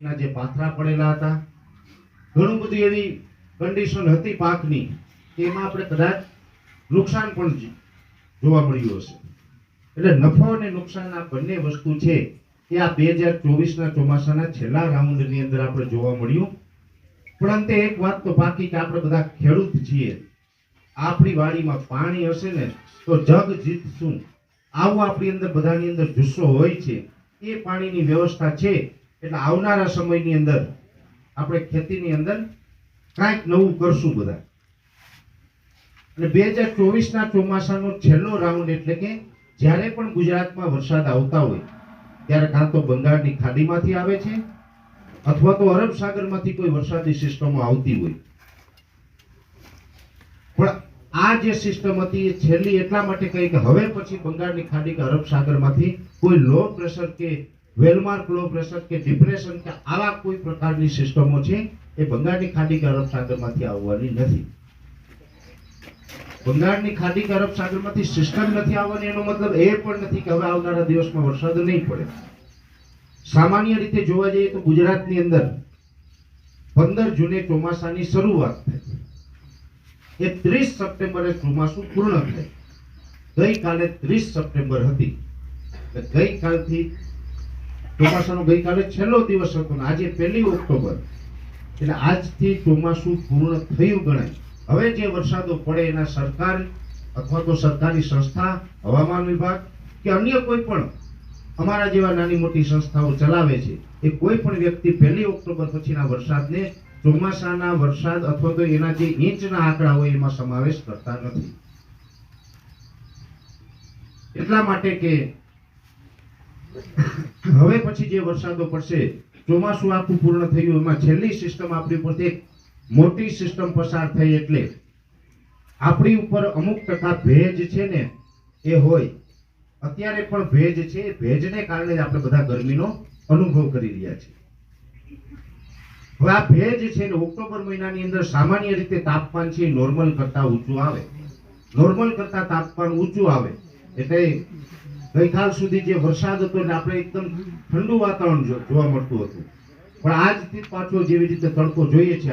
ના જે પાથરા પડેલા હતા, ઘણું બધું એની કન્ડિશન હતી પાકની એમાં આપણે કદાચ નુકસાન પણ જોવા મળ્યું હશે. એટલે નફો અને નુકસાન આ બંને વસ્તુ છે એ આ બે હજાર ચોવીસના ચોમાસાના છેલ્લા રાઉન્ડની અંદર આપણે જોવા મળ્યું. પણ અંતે એક વાત તો બાકી કે આપણે બધા ખેડૂત છીએ. આપણી વાડીમાં પાણી હશે ને, તો જગ જીતશું આવું આપણી અંદર બધાની અંદર જુસ્સો હોય છે. એ પાણીની વ્યવસ્થા છે. એટલે આવનારા સમયની અંદર આપણે ખેતીની અંદર કાંઈક નવું કરશું બધા. અને બે હજાર ચોવીસના ચોમાસાનો છેલ્લો રાઉન્ડ એટલે કે જ્યારે પણ ગુજરાતમાં વરસાદ આવતા હોય, ત્યારે કાં તો બંગાળની ખાડીમાંથી આવે છે, અથવા તો અરબ સાગરમાંથી કોઈ વરસાદી સિસ્ટમો આવતી હોય. પણ આ જે સિસ્ટમ હતી એ છેલ્લી એટલા માટે કહી કે હવે પછી બંગાળની ખાડી કે અરબ સાગરમાંથી કોઈ લો પ્રેશર કે વેલમાર્ક લો પ્રેશર કે ડિપ્રેશન કે આવા કોઈ પ્રકારની સિસ્ટમો છે એ બંગાળની ખાડી કે અરબ સાગરમાંથી આવવાની નથી. બંગાળની ખાડી કે અરબ સાગરમાંથી સિસ્ટમ નથી આવવાની, એનો મતલબ એ પણ નથી કે હવે આવનારા દિવસમાં વરસાદ નહીં પડે. સામાન્ય રીતે જોવા જઈએ તો ગુજરાતની અંદર પંદર જૂને ચોમાસાની શરૂઆત થઈ. એ ત્રીસ સપ્ટેમ્બરે ચોમાસું પૂર્ણ થાય ગઈકાલે ત્રીસ સપ્ટેમ્બર હતી. ગઈકાલથી ચોમાસાનો ગઈકાલે છેલ્લો દિવસ હતો ને આજે પહેલી ઓક્ટોબર. એટલે આજથી ચોમાસું પૂર્ણ થયું ગણાય. હવે જે વરસાદો પડે એના સરકાર અથવા તો સરકારી સંસ્થા, હવામાન વિભાગ કે અન્ય કોઈ પણ અમારા જેવા નાની મોટી સંસ્થાઓ ચલાવે છે, એ કોઈ પણ વ્યક્તિ પહેલી ઓક્ટોબર પછીના વરસાદને ચોમાસાના વરસાદ અથવા તો એના જે ઇંચના આંકડા હોય એમાં સમાવેશ કરતા નથી. એટલા માટે કે હવે પછી જે વરસાદો પડશે, ચોમાસું આખું પૂર્ણ થયું એમાં છેલ્લી સિસ્ટમ આપણી ઉપર એક મોટી સિસ્ટમ પસાર થઈ એટલે આપણી ઉપર અમુક ટકા ભેજ છે ને, એ હોય. અત્યારે પણ ભેજ છે ભેજને કારણે આપણે બધા ગરમીનો અનુભવ કરી રહ્યા છીએ. હવે આ ભેજ છે ને, ઓક્ટોબર મહિનાની અંદર સામાન્ય રીતે તાપમાન છે નોર્મલ કરતા ઊંચું આવે. નોર્મલ કરતા તાપમાન ઊંચું આવે. એટલે ગઈકાલ સુધી જે વરસાદ હતો ને આપણે એકદમ ઠંડુ વાતાવરણ જોવા મળતું હતું. પણ આજથી પાછો જેવી રીતે તડકો જોઈએ છે